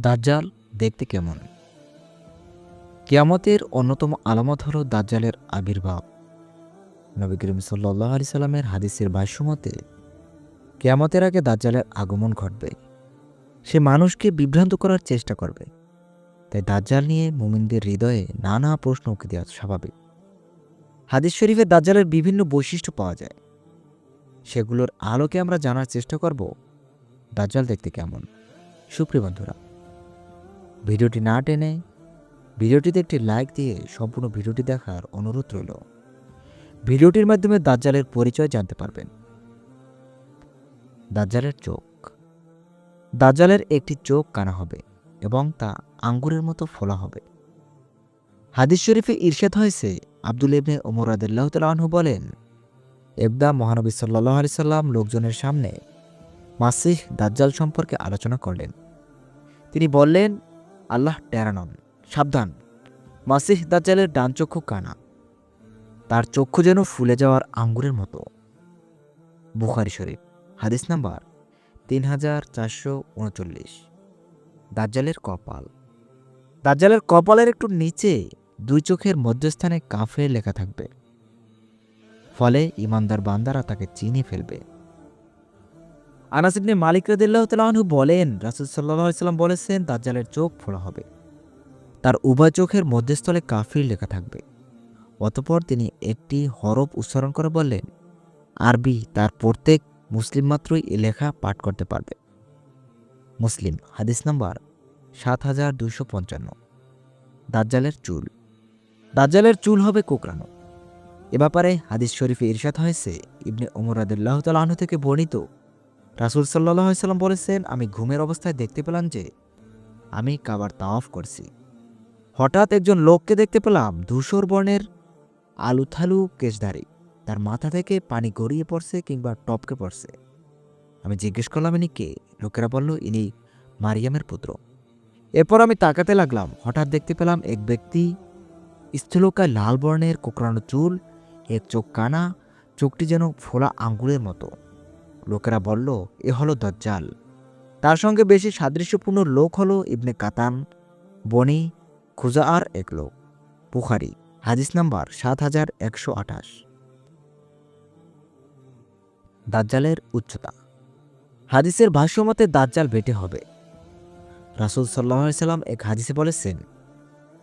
দাজ্জাল দেখতে কেমন? কিয়ামতের অন্যতম আলামত হল দাজ্জালের আবির্ভাব। নবী করিম সাল্লাহ আলি সাল্লামের হাদিসের ভাষ্যমতে কেয়ামতের আগে দাজ্জালের আগমন ঘটবে। সে মানুষকে বিভ্রান্ত করার চেষ্টা করবে। তাই দাজ্জাল নিয়ে মুমিনদের হৃদয়ে নানা প্রশ্ন উঠে দেওয়া স্বাভাবিক। হাদিস শরীফে দাজ্জালের বিভিন্ন বৈশিষ্ট্য পাওয়া যায়। সেগুলোর আলোকে আমরা জানার চেষ্টা করব, দাজ্জাল দেখতে কেমন? সুপ্রিয় বন্ধুরা ভিডিওটি না টেনে ভিডিওটিতে একটি লাইক দিয়ে সম্পূর্ণ ভিডিওটি দেখার অনুরোধ রইল। ভিডিওটির মাধ্যমে দাজ্জালের পরিচয় জানতে পারবেন। দাজ্জালের চোখ। দাজ্জালের একটি চোখ কানা হবে এবং তা আঙ্গুরের মতো ফোলা হবে। হাদিস শরীফে ঈর্ষাদ হয়েছে আব্দুল ইবনে ওমর আদুল্লাহ তালাহু বলেন, একদা মহানবী সাল্লাহ আলি সাল্লাম লোকজনের সামনে মাসিহ দাজ্জাল সম্পর্কে আলোচনা করলেন। তিনি বললেন আল্লাহ টেরানন সাবধান। মাসিহ দাজ্জালের ডান চক্ষু কানা। তার চক্ষু যেন ফুলে যাওয়ার আঙ্গুরের মতো। বুখারি শরীফ, হাদিস নাম্বার তিন হাজার চারশো উনচল্লিশ। দাজ্জালের কপাল। দাজ্জালের কপালের একটু নিচে দুই চোখের মধ্যস্থানে কাফে লেখা থাকবে। ফলে ইমানদার বান্দারা তাকে চিনে ফেলবে। আনাস ইবনে মালিক রাদিল্লাহ তালাহু বলেন, রাসুল সাল্লাহ সাল্লাম বলেছেন, দাজ্জালের চোখ ফোড়া হবে। তার উভয় চোখের মধ্যস্থলে কাফির লেখা থাকবে। অতপর তিনি একটি হরফ উচ্চারণ করে বললেন, আরবি, তার প্রত্যেক মুসলিম মাত্রই এ লেখা পাঠ করতে পারবে। মুসলিম, হাদিস নাম্বার সাত হাজার দুশো পঞ্চান্ন। দাজ্জালের চুল। দাজ্জালের চুল হবে কোকরানো এ ব্যাপারে হাদিস শরীফে ইরশাদ হয়েছে। ইবনে ওমর আদুল্লাহ তালাহনু থেকে বর্ণিত রাসুল সাল্লাহ সাল্লাম বলেছেন, আমি ঘুমের অবস্থায় দেখতে পেলাম যে, আমি কাবার তাওয়াফ করছি। হঠাৎ একজন লোককে দেখতে পেলাম ধূসর বর্ণের আলুথালু কেশধারী। তার মাথা থেকে পানি গড়িয়ে পড়ছে কিংবা টপকে পড়ছে। আমি জিজ্ঞেস করলাম, ইনি কে? লোকেরা বলল, ইনি মারিয়ামের পুত্র। এরপর আমি তাকাতে লাগলাম। হঠাৎ দেখতে পেলাম এক ব্যক্তি স্থূলকায় লাল বর্ণের কোকড়ানো চুল, এক চোখ কানা, চোখটি যেন ফোলা আঙ্গুলের মতো। লোকেরা বলল, এ হলো দজ্জাল। তার সঙ্গে বেশি সাদৃশ্যপূর্ণ লোক হলো ইবনে কাতান বনি খুজা আর এক লোক, বুখারি, হাদিস নাম্বার সাত হাজার একশো আঠাশ। দাজ্জালের উচ্চতা। হাদিসের ভাষ্য ভাষ্যমতে দাজ্জাল বেটে হবে। রাসুল সাল্লাহ সাল্লাম এক হাদিসে বলেছেন,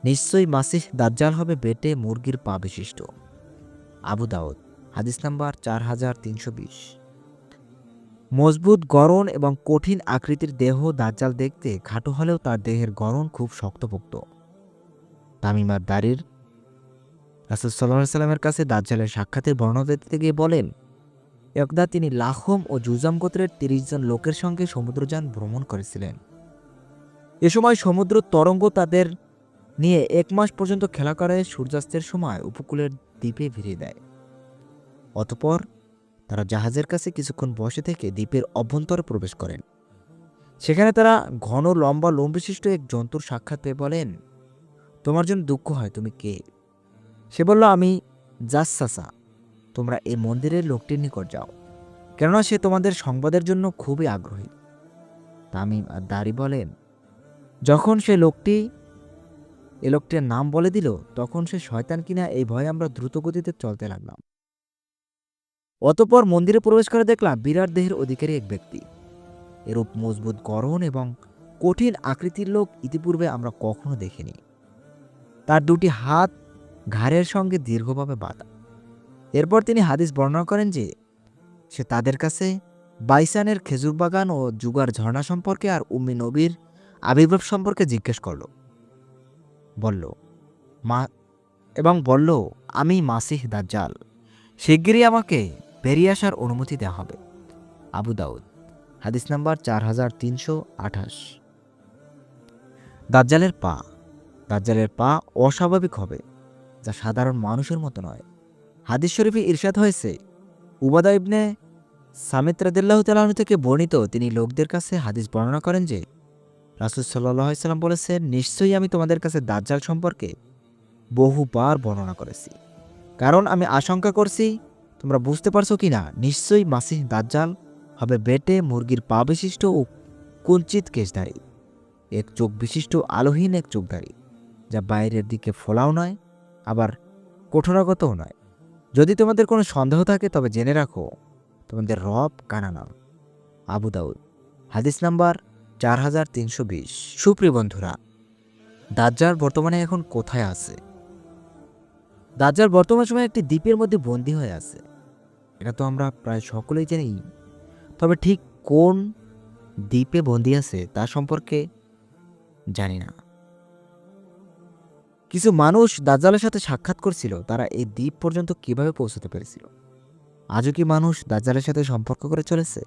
নিশ্চয়ই মাসিহ দাজ্জাল হবে বেটে মুরগির পা বিশিষ্ট। আবু দাউদ, হাদিস নাম্বার চার হাজার তিনশো বিশ। মজবুত, গড়ন এবং কঠিন আকৃতির দেহ দাজ্জাল দেখতে খাটো হলেও তার দেহের গড়ন খুব শক্তপোক্ত। তামিমার দাড়ির রাসুল সাল্লাহ সাল্লামের কাছে দাজ্জালের সাক্ষাতের বর্ণনা দিতে গিয়ে বলেন, একদা তিনি লাখম ও জুজাম গোত্রের তিরিশ জন লোকের সঙ্গে সমুদ্রযান ভ্রমণ করেছিলেন। এ সময় সমুদ্র তরঙ্গ তাদের নিয়ে এক মাস পর্যন্ত খেলা করে, সূর্যাস্তের সময় উপকূলের দ্বীপে ভিড়ে দেয়। অতপর তারা জাহাজের কাছে কিছুক্ষণ বসে থেকে দ্বীপের অভ্যন্তরে প্রবেশ করেন। সেখানে তারা ঘন, লম্বা লোম বিশিষ্ট এক জন্তুর সাক্ষাৎ পেয়ে বলেন, তোমার জন্য দুঃখ হয়, তুমি কে? সে বলল, আমি জাসাসা তোমরা এই মন্দিরের লোকটির নিকট যাও। কেননা সে তোমাদের সংবাদের জন্য খুবই আগ্রহী। তামিম আর দাড়ি বলেন, যখন সে লোকটি, এ লোকটির নাম বলে দিল, তখন সে শয়তান কিনা এই ভয়ে আমরা দ্রুতগতিতে চলতে লাগলাম। অতপর মন্দিরে প্রবেশ করে দেখলাম বিরাট দেহের অধিকারী এক ব্যক্তি। এরূপ মজবুত গড়ন এবং কঠিন আকৃতির লোক ইতিপূর্বে আমরা কখনো দেখিনি। তার দুটি হাত ঘাড়ের সঙ্গে দীর্ঘভাবে বাঁধা। এরপর তিনি হাদিস বর্ণনা করেন যে, সে তাদের কাছে বাইসানের খেজুর বাগান ও জুগার ঝর্ণা সম্পর্কে আর উম্মি নবীর আবির্ভাব সম্পর্কে জিজ্ঞেস করল। বলল, মা এবং বলল, আমি মাসিহ দাজ্জাল। শিগগিরই আমাকে বেরিয়ে আসার অনুমতি দেওয়া হবে। আবু দাউদ, হাদিস নাম্বার চার হাজার তিনশো আঠাশ। দাজ্জালের পা দাজ্জালের পা অস্বাভাবিক হবে, যা সাধারণ মানুষের মতো নয়। হাদিস শরীফে ইরশাদ হয়েছে, উবাদা ইবনে সামিত রাদিল্লাহ তালাহন থেকে বর্ণিত তিনি লোকদের কাছে হাদিস বর্ণনা করেন যে, রাসুল সাল্লাম বলেছেন, নিশ্চয়ই আমি তোমাদের কাছে দাজ্জাল সম্পর্কে বহুবার বর্ণনা করেছি। কারণ আমি আশঙ্কা করছি তোমরা বুঝতে পারছ কি না? নিশ্চয়ই মাসিহ দাজ্জাল হবে বেটে মুরগির পা বিশিষ্ট ও কুঞ্চিত কেশধারী। এক চোখ বিশিষ্ট আলোহীন এক চোখধারী, যা বাইরের দিকে ফোলাও নয়, আবার কঠোরাগতও নয়। যদি তোমাদের কোনো সন্দেহ থাকে, তবে জেনে রাখো, তোমাদের রব কানানাম আবু দাউদ, হাদিস নাম্বার চার হাজার তিনশো বিশ। সুপ্রিয় বন্ধুরা, দাজ্জাল বর্তমানে এখন কোথায় আছে? দাজ্জাল বর্তমান সময়ে একটি দ্বীপের মধ্যে বন্দী হয়ে আছে। এটা তো আমরা প্রায় সকলেই জানি। তবে ঠিক কোন দ্বীপে বন্দী আছে তা সম্পর্কে জানি না। কিছু মানুষ দাজ্জালের সাথে সাক্ষাৎ করছিল, তারা এই দ্বীপ পর্যন্ত কীভাবে পৌঁছতে পেরেছিল? আজও কি মানুষ দাজ্জালের সাথে সম্পর্ক করে চলেছে?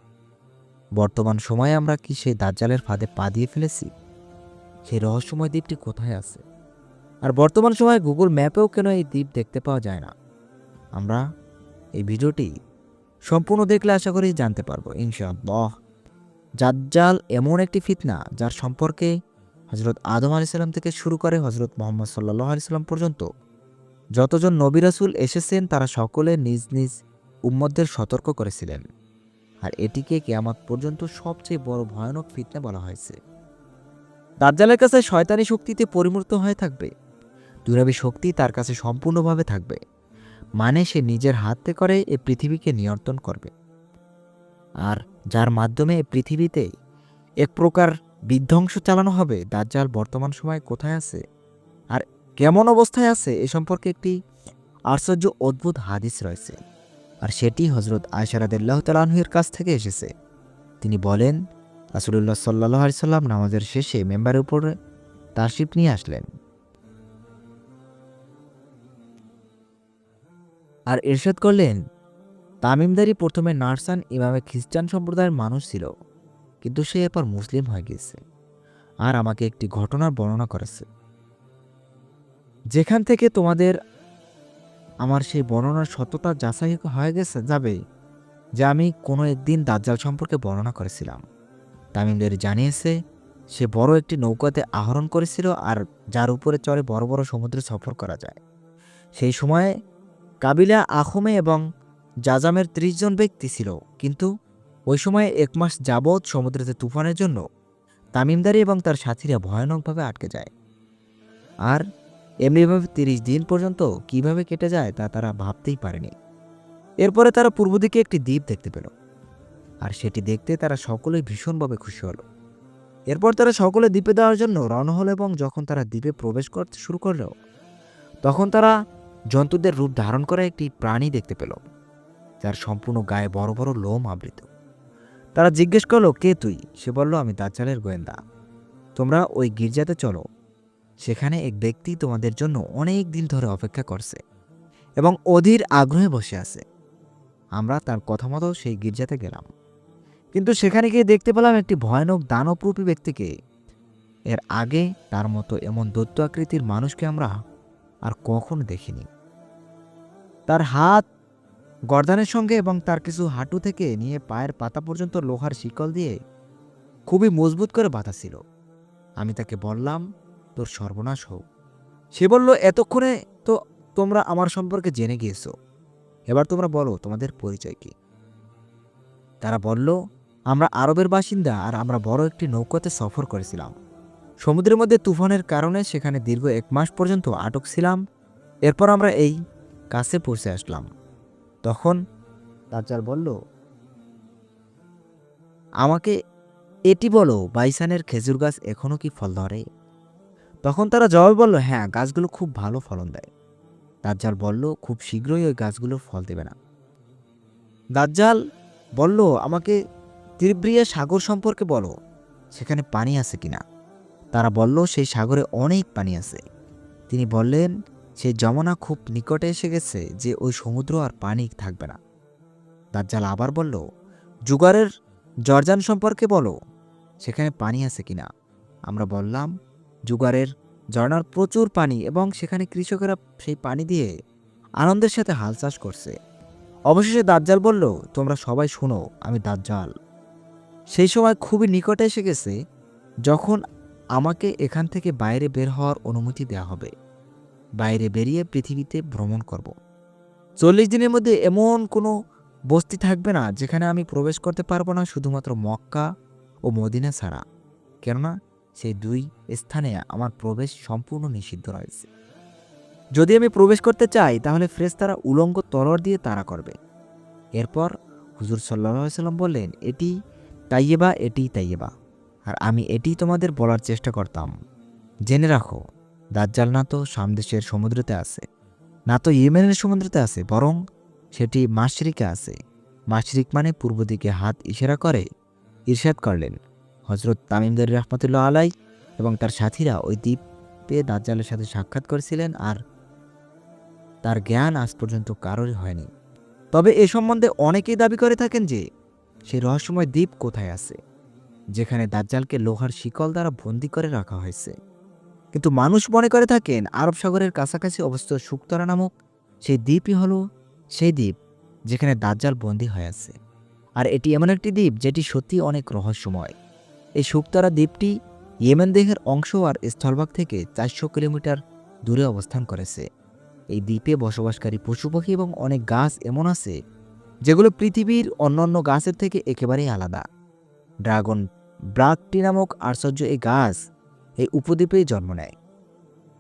বর্তমান সময়ে আমরা কি সেই দাজ্জালের ফাঁদে পা দিয়ে ফেলেছি? সেই রহস্যময় দ্বীপটি কোথায় আছে? আর বর্তমান সময়ে গুগল ম্যাপেও কেন এই দ্বীপ দেখতে পাওয়া যায় না? আমরা এই ভিডিওটি সম্পূর্ণ দেখলে আশা করি জানতে পারব, ইনশাআল্লাহ। জাজ্জাল এমন একটি ফিতনা যার সম্পর্কে হজরত আদম আলাইসাল্লাম থেকে শুরু করে হজরত মোহাম্মদ সাল্লাহ আলাইসাল্লাম পর্যন্ত যতজন নবী রাসুল এসেছেন, তারা সকলে নিজ নিজ উম্মদদের সতর্ক করেছিলেন। আর এটিকে কেয়ামত পর্যন্ত সবচেয়ে বড় ভয়ানক ফিতনা বলা হয়েছে। দাজ্জালের কাছে শয়তানি শক্তিতে পরিমূর্ত হয়ে থাকবে। দুরাবি শক্তি তার কাছে সম্পূর্ণভাবে থাকবে। মানে সে নিজের হাতে করে এ পৃথিবীকে নিয়ন্ত্রণ করবে। আর যার মাধ্যমে এ পৃথিবীতে এক প্রকার বিধ্বংস চালানো হবে, দাজ্জাল বর্তমান সময়ে কোথায় আছে? আর কেমন অবস্থায় আছে এ সম্পর্কে একটি আশ্চর্য অদ্ভুত হাদিস রয়েছে। আর সেটি হজরত আয়সারাদুল্লাহ তালাহুয়ের কাছ থেকে এসেছে। তিনি বলেন, রাসুলুল্লাহ সাল্লাহ সাল্লাম নামাজের শেষে মেম্বারের উপরে তারশিপ নিয়ে আসলেন। আর এরশাদ করলেন, তামিমদারি প্রথমে নার্সান ইমামে খ্রিস্টান সম্প্রদায়ের মানুষ ছিল, কিন্তু সে এরপর মুসলিম হয়ে গিয়েছে আর আমাকে একটি ঘটনার বর্ণনা করেছে। যেখান থেকে তোমাদের আমার সেই বর্ণনার সত্যতা যাচাই হয়ে গেছে, যাবে, যে আমি কোনো একদিন দাজ্জাল সম্পর্কে বর্ণনা করেছিলাম। তামিমদের জানিয়েছে, সে বড় একটি নৌকাতে আহরণ করেছিল আর যার উপরে চড়ে বড় বড় সমুদ্রে সফর করা যায়। সেই সময়ে কাবিলা আখমে এবং জাজামের ত্রিশ জন ব্যক্তি ছিল। কিন্তু ওই সময়ে এক মাস যাবৎ সমুদ্রেতে তুফানের জন্য তামিমদারি এবং তার সাথীরা ভয়ানকভাবে আটকে যায়। আর এমনিভাবে তিরিশ দিন পর্যন্ত কীভাবে কেটে যায় তা তারা ভাবতেই পারেনি। এরপরে তারা পূর্ব দিকে একটি দ্বীপ দেখতে পেল। আর সেটি দেখতে তারা সকলেই ভীষণভাবে খুশি হলো। এরপর তারা সকলে দ্বীপে দেওয়ার জন্য রওনা হলো এবং যখন তারা দ্বীপে প্রবেশ করতে শুরু করল, তখন তারা জন্তুদের রূপ ধারণ করা একটি প্রাণী দেখতে পেল, যার সম্পূর্ণ গায়ে বড় বড় লোম আবৃত। তারা জিজ্ঞেস করল, কে তুই? সে বলল, আমি দাজ্জালের গোয়েন্দা। তোমরা ওই গির্জাতে চলো। সেখানে এক ব্যক্তি তোমাদের জন্য অনেক দিন ধরে অপেক্ষা করছে এবং অধীর আগ্রহে বসে আছে। আমরা তার কথা মতো সেই গির্জাতে গেলাম। কিন্তু সেখানে গিয়ে দেখতে পেলাম একটি ভয়ানক দানবরূপী ব্যক্তিকে। এর আগে তার মতো এমন দৈত্য আকৃতির মানুষকে আমরা আর কখনো দেখিনি। তার হাত গর্দানের সঙ্গে এবং তার কিছু হাঁটু থেকে নিয়ে পায়ের পাতা পর্যন্ত লোহার শিকল দিয়ে খুবই মজবুত করে বাঁধা ছিল। আমি তাকে বললাম, তোর সর্বনাশ হোক সে বলল, এতক্ষণে তো তোমরা আমার সম্পর্কে জেনে গিয়েছো। এবার তোমরা বলো, তোমাদের পরিচয় কি? তারা বলল, আমরা আরবের বাসিন্দা আর আমরা বড় একটি নৌকাতে সফর করেছিলাম। সমুদ্রের মধ্যে তুফানের কারণে সেখানে দীর্ঘ এক মাস পর্যন্ত আটক ছিলাম। এরপর আমরা এই কাছে পৌঁছে আসলাম। তখন দাজ্জাল বলল, আমাকে এটি বলো, বাইসানের খেজুর গাছ এখনও কি ফল ধরে? তখন তারা জবাব বলল হ্যাঁ গাছগুলো খুব ভালো ফলন দেয়। দাজ্জাল বলল, খুব শীঘ্রই ওই গাছগুলো ফল দেবে না। দাজ্জাল বলল, আমাকে ত্রিব্রিয়া সাগর সম্পর্কে বলো, সেখানে পানি আছে কিনা? তারা বলল, সেই সাগরে অনেক পানি আছে। তিনি বললেন সেই যমুনা খুব নিকটে এসে গেছে যে ওই সমুদ্র আর পানি থাকবে না। দাজ্জাল আবার বলল, জুগারের জর্জান সম্পর্কে বলো, সেখানে পানি আছে কিনা? আমরা বললাম, জুগারের ঝর্ণার প্রচুর পানি এবং সেখানে কৃষকেরা সেই পানি দিয়ে আনন্দের সাথে হাল চাষ করছে। অবশেষে দাজ্জাল বলল, তোমরা সবাই শোনো, আমি দাজ্জাল। সেই সময় খুবই নিকটে এসে গেছে, যখন আমাকে এখান থেকে বাইরে বের হওয়ার অনুমতি দেওয়া হবে। বাইরে বেরিয়ে পৃথিবীতে ভ্রমণ করব। চল্লিশ দিনের মধ্যে এমন কোনো বস্তি থাকবে না যেখানে আমি প্রবেশ করতে পারব না শুধুমাত্র মক্কা ও মদিনা ছাড়া। কেননা সেই দুই স্থানে আমার প্রবেশ সম্পূর্ণ নিষিদ্ধ রয়েছে। যদি আমি প্রবেশ করতে চাই, তাহলে ফ্রেস্তারা উলঙ্গ তলোয়ার দিয়ে তাড়া করবে। এরপর হুজুর সাল্লাহ সাল্লাম বললেন, এটি তাইয়েবা এটি তাইয়েবা আর আমি এটি তোমাদের বলার চেষ্টা করতাম। জেনে রাখো দাজ্জাল না তো সামদেশের সমুদ্রতে আছে, না তো ইয়েমেনের সমুদ্রতে আছে, বরং সেটি মাশরিকে আছে। মাশরিক মানে পূর্ব দিকে হাত ইশারা করে, ইরশাদ করলেন। হজরত তামিমদারি রহমতুল্লাহ আলাই এবং তার সাথীরা ওই দ্বীপে দাজ্জালের সাথে সাক্ষাৎ করেছিলেন আর তার জ্ঞান আজ পর্যন্ত কারোরই হয়নি। তবে এ সম্বন্ধে অনেকেই দাবি করে থাকেন যে সেই রহস্যময় দ্বীপ কোথায় আছে, যেখানে দাজ্জালকে লোহার শিকল দ্বারা বন্দি করে রাখা হয়েছে। কিন্তু মানুষ মনে করে থাকেন আরব সাগরের কাছাকাছি অবস্থিত শুক্তরা নামক সেই দ্বীপই হলো সেই দ্বীপ যেখানে দাজ্জাল বন্দি হয়ে আছে। আর এটি এমন একটি দ্বীপ যেটি সত্যি অনেক রহস্যময়। এই শুক্তারা দ্বীপটি ইয়েমেন দেহের অংশ আর স্থলভাগ থেকে চারশো কিলোমিটার দূরে অবস্থান করেছে। এই দ্বীপে বসবাসকারী পশু পাখি এবং অনেক গাছ এমন আছে যেগুলো পৃথিবীর অন্যান্য গাছের থেকে একেবারেই আলাদা। ড্রাগন ব্রাকটি নামক আশ্চর্য এই গাছ এই উপদ্বীপেই জন্ম নেয়।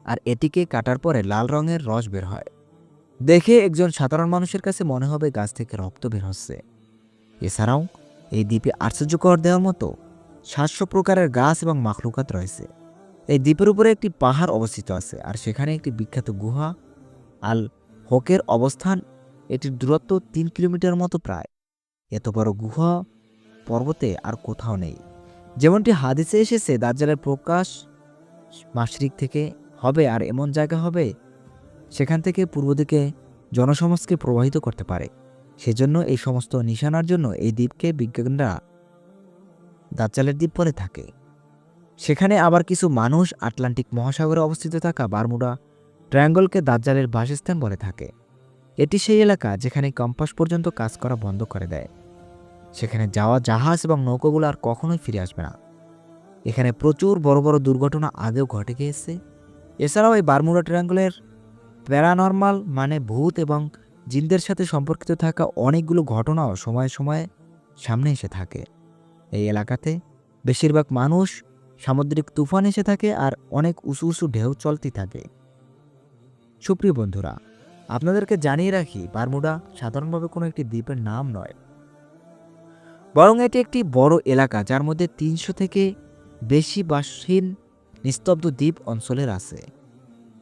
আর এটিকে কাটার পরে লাল রঙের রস বের হয়। দেখে একজন সাধারণ মানুষের কাছে মনে হবে গাছ থেকে রক্ত বের হচ্ছে। এছাড়াও, এই দ্বীপে আশ্চর্যকর দেওয়ার মতো সাতশো প্রকারের গাছ এবং মাখলুকাত রয়েছে। এই দ্বীপের উপরে একটি পাহাড় অবস্থিত আছে আর সেখানে একটি বিখ্যাত গুহা আল হকের অবস্থান এটির দূরত্ব তিন কিলোমিটার মতো প্রায়। এত বড় গুহা, পর্বতে আর কোথাও নেই। যেমনটি হাদিসে এসেছে, দাজ্জালের প্রকাশ মাশরিক থেকে হবে আর এমন জায়গা হবে সেখান থেকে পূর্ব দিকে জনসমাজকে প্রবাহিত করতে পারে। সেজন্য এই সমস্ত নিশানার জন্য এই দ্বীপকে বিজ্ঞানীরা দাজ্জালের দ্বীপ বলে থাকে। সেখানে আবার কিছু মানুষ আটলান্টিক মহাসাগরে অবস্থিত থাকা বারমুডা ট্রায়াঙ্গলকে দাজ্জালের বাসস্থান বলে থাকে। এটি সেই এলাকা যেখানে কম্পাস পর্যন্ত কাজ করা বন্ধ করে দেয়। সেখানে যাওয়া জাহাজ এবং নৌকোগুলো আর কখনোই ফিরে আসবে না। এখানে প্রচুর বড় বড় দুর্ঘটনা আগেও ঘটে গিয়েছে। এছাড়াও এই বারমুডা ট্রায়াঙ্গলের প্যারানর্মাল মানে ভূত এবং জিনদের সাথে সম্পর্কিত থাকা অনেকগুলো ঘটনাও সময়ে সময়ে সামনে এসে থাকে। এই এলাকাতে বেশিরভাগ মানুষ সামুদ্রিক তুফান এসে থাকে আর অনেক উঁচু উঁচু ঢেউ চলতে থাকে। সুপ্রিয় বন্ধুরা, আপনাদেরকে জানিয়ে রাখি, বারমুডা সাধারণভাবে কোনো একটি দ্বীপের নাম নয়। বরং এটি একটি বড় এলাকা যার মধ্যে তিনশো থেকে বেশি বাসহীন নিস্তব্ধ দ্বীপ অঞ্চলের আছে,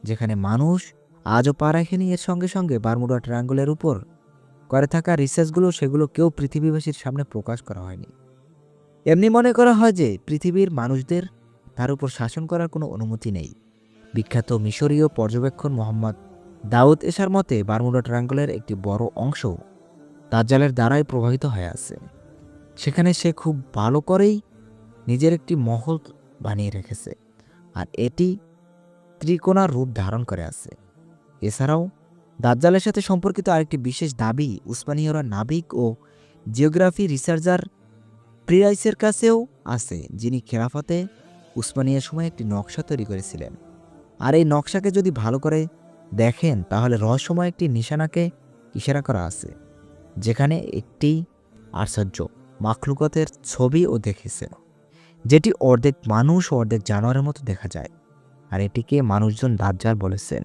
যেখানে মানুষ আজও পা রাখেনি। এর সঙ্গে সঙ্গে বারমুডা ট্রায়াঙ্গলের উপর করে থাকা রিসার্চগুলো সেগুলো কেউ পৃথিবীবাসীর সামনে প্রকাশ করা হয়নি। এমনি মনে করা হয় যে পৃথিবীর মানুষদের তার উপর শাসন করার কোনো অনুমতি নেই। বিখ্যাত মিশরীয় পর্যবেক্ষণ মোহাম্মদ দাউদ এশার মতে, বারমুডা ট্রায়াঙ্গলের একটি বড় অংশ দাজ্জালের দ্বারাই প্রভাবিত হয়ে আছে। সেখানে সে খুব ভালো করেই নিজের একটি মহল বানিয়ে রেখেছে আর এটি ত্রিকোণার রূপ ধারণ করে আছে। এছাড়াও, দাজ্জালের সাথে সম্পর্কিত আরেকটি বিশেষ দাবি উসমানীয়রা নাবিক ও জিওগ্রাফি রিসার্চার প্রিরাইসের কাছেও আছে, যিনি খেলাফতে উসমানিয়ার সময় একটি নকশা তৈরি করেছিলেন। আর এই নকশাকে যদি ভালো করে দেখেন, তাহলে রহস্যময় একটি নিশানাকে ইশারা করা আছে, যেখানে একটি আশ্চর্য মাখলুকতের ছবিও দেখেছে যেটি অর্ধেক মানুষ অর্ধেক জানোয়ারের মতো দেখা যায়। আর এটিকে মানুষজন দাজ্জাল বলেছেন।